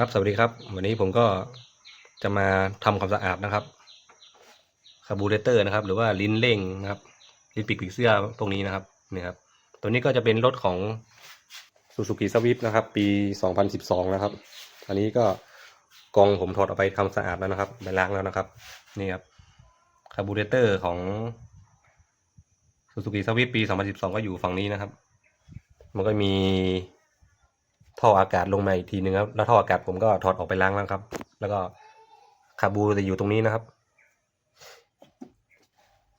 ครับสวัสดีครับ วันนี้ผมก็จะมาทำความสะอาดนะครับคาร์บูเรเตอร์นะครับ หรือว่าลิ้นเร่งนะครับลิ้นปีกปีกเสื้อพวกนี้นะครับนี่ครับ ตัวนี้ก็จะเป็นรถของ Suzuki Swift นะครับ ปี 2012 นะครับ อันนี้ก็กองผมถอดออกไปทำสะอาดแล้วนะครับไปล้างแล้วนะครับนี่ครับคาร์บูเรเตอร์ของ Suzuki Swift ปี 2012 ก็อยู่ฝั่งนี้นะครับ มันก็มี ท่ออากาศลงมาอีกทีนึงครับแล้วท่ออากาศผมก็ถอดออกไปล้างแล้วครับ แล้วก็คาบูจะอยู่ตรงนี้นะครับ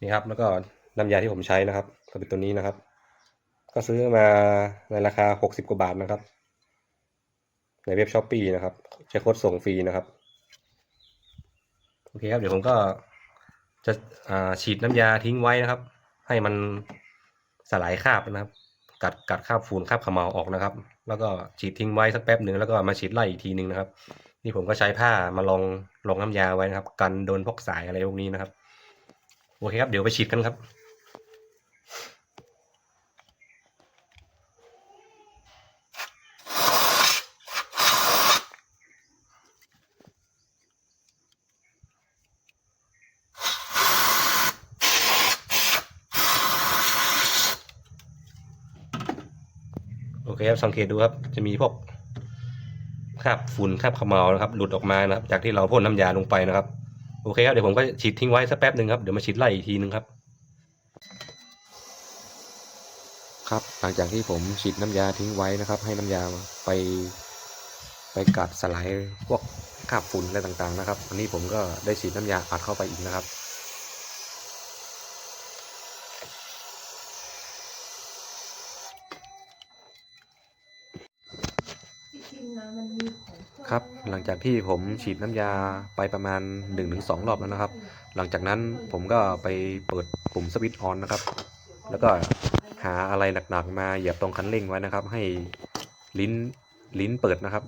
นี่ครับ แล้วก็น้ำยาที่ผมใช้นะครับ ก็เป็นตัวนี้นะครับ ก็ซื้อมาในราคาหกสิบกว่าบาทนะครับ ในเว็บช้อปปีนะครับ ใช้โค้ดส่งฟรีนะครับโอเคครับเดี๋ยวผมก็จะอาฉีดน้ำยาทิ้งไว้นะครับ ให้มันสลายคราบนะครับ กัดกัดคราบฝุ่นคราบขมเหลาออกนะครับ แล้วก็ฉีดทิ้งไว้สักแป๊บหนึ่งแล้วก็มาฉีดไล่อีกทีหนึ่งนะครับ นี่ผมก็ใช้ผ้ามาลองลองน้ำยาไว้นะครับ กันโดนพวกสายอะไรพวกนี้นะครับ โอเคครับ เดี๋ยวไปฉีดกันครับ โอเคครับสังเกตดูครับ จะมีพวกคราบฝุ่นคราบขมเหลานะครับ หลุดออกมานะครับ จากที่เราพ่นน้ำยาลงไปนะครับ โอเคครับเดี๋ยวผมก็ฉีดทิ้งไว้สักแป๊บหนึ่งครับเดี๋ยวมาฉีดไล่อีกทีนึงครับ ครับหลังจากที่ผมฉีดน้ำยาทิ้งไว้นะครับ ให้น้ำยาไปไปกัดสลายพวกคราบฝุ่นอะไรต่างๆนะครับ อันนี้ผมก็ได้ฉีดน้ำยาอัดเข้าไปอีกนะครับ ครับหลังจากที่ผมฉีดน้ำยาไปประมาณ 1-2 รอบแล้วนะครับ หลังจากนั้นผมก็ไปเปิดปุ่มสวิตช์ออนนะครับ แล้วก็หาอะไรหนักๆมาเหยียบตรงคันเร่งไว้นะครับ ให้ลิ้นลิ้นเปิดนะครับ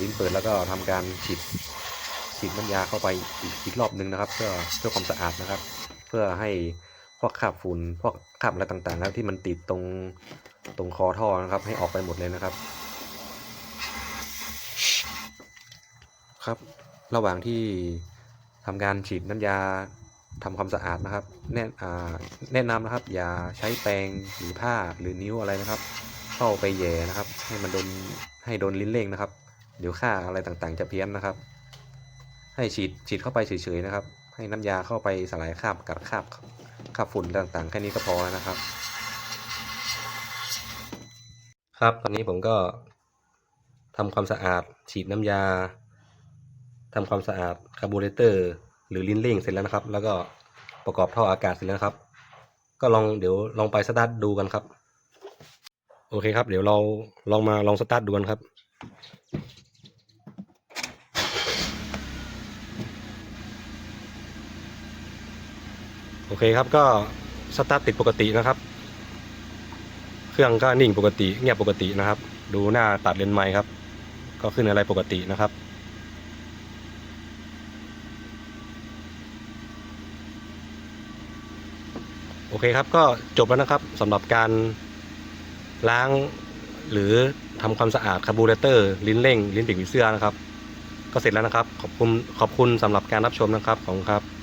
ลิ้นเปิดแล้วก็ทำการฉีดฉีดน้ำยาเข้าไปอีกอีกรอบหนึ่งนะครับ เพื่อเพื่อความสะอาดนะครับ เพื่อให้พวกคราบฝุ่นพวกคราบอะไรต่างๆนะครับที่มันติดตรงตรงคอท่อนะครับ ให้ออกไปหมดเลยนะครับ ครับ ระหว่างที่ทำการฉีดน้ำยาทำความสะอาดนะครับ แนะแนะนำนะครับ อย่าใช้แปรงหรือผ้าหรือนิ้วอะไรนะครับ เข้าไปแย่นะครับ ให้มันโดนให้โดนลิ้นเร่งนะครับ เดี๋ยวค่าอะไรต่างๆ จะเพี้ยนนะครับ ให้ฉีดฉีดเข้าไปเฉยๆนะครับ ให้น้ำยาเข้าไปสลายคราบกัดคราบคราบฝุ่นต่างๆ แค่นี้ก็พอแล้วนะครับ ครับตอนนี้ผมก็ทำความสะอาดฉีดน้ำยา ทำความสะอาดคาร์บูเรเตอร์ หรือลิ้นเร่งเสร็จแล้วนะครับ แล้วก็ประกอบท่ออากาศเสร็จแล้วครับ ก็ลองเดี๋ยวลองไปสตาร์ทดูกันครับ โอเคครับ เดี๋ยวเราลองมาลองสตาร์ทดูกันครับโอเคครับก็สตาร์ทติดปกตินะครับ เครื่องก็นิ่งปกติเงียบปกตินะครับ ดูหน้าตัดเลนไมค์ครับ ก็ขึ้นอะไรปกตินะครับ อเคครับก็จบแล้วนะครับสำหรับการล้างหรือทำความสะอาดคาร์บูเรเตอร์ ลิ้นเร่ง ลิ้นปีกผีเสื้อนะครับ ก็เสร็จแล้วนะครับ ขอบคุณขอบคุณสำหรับการรับชมนะครับ ขอบคุณครับ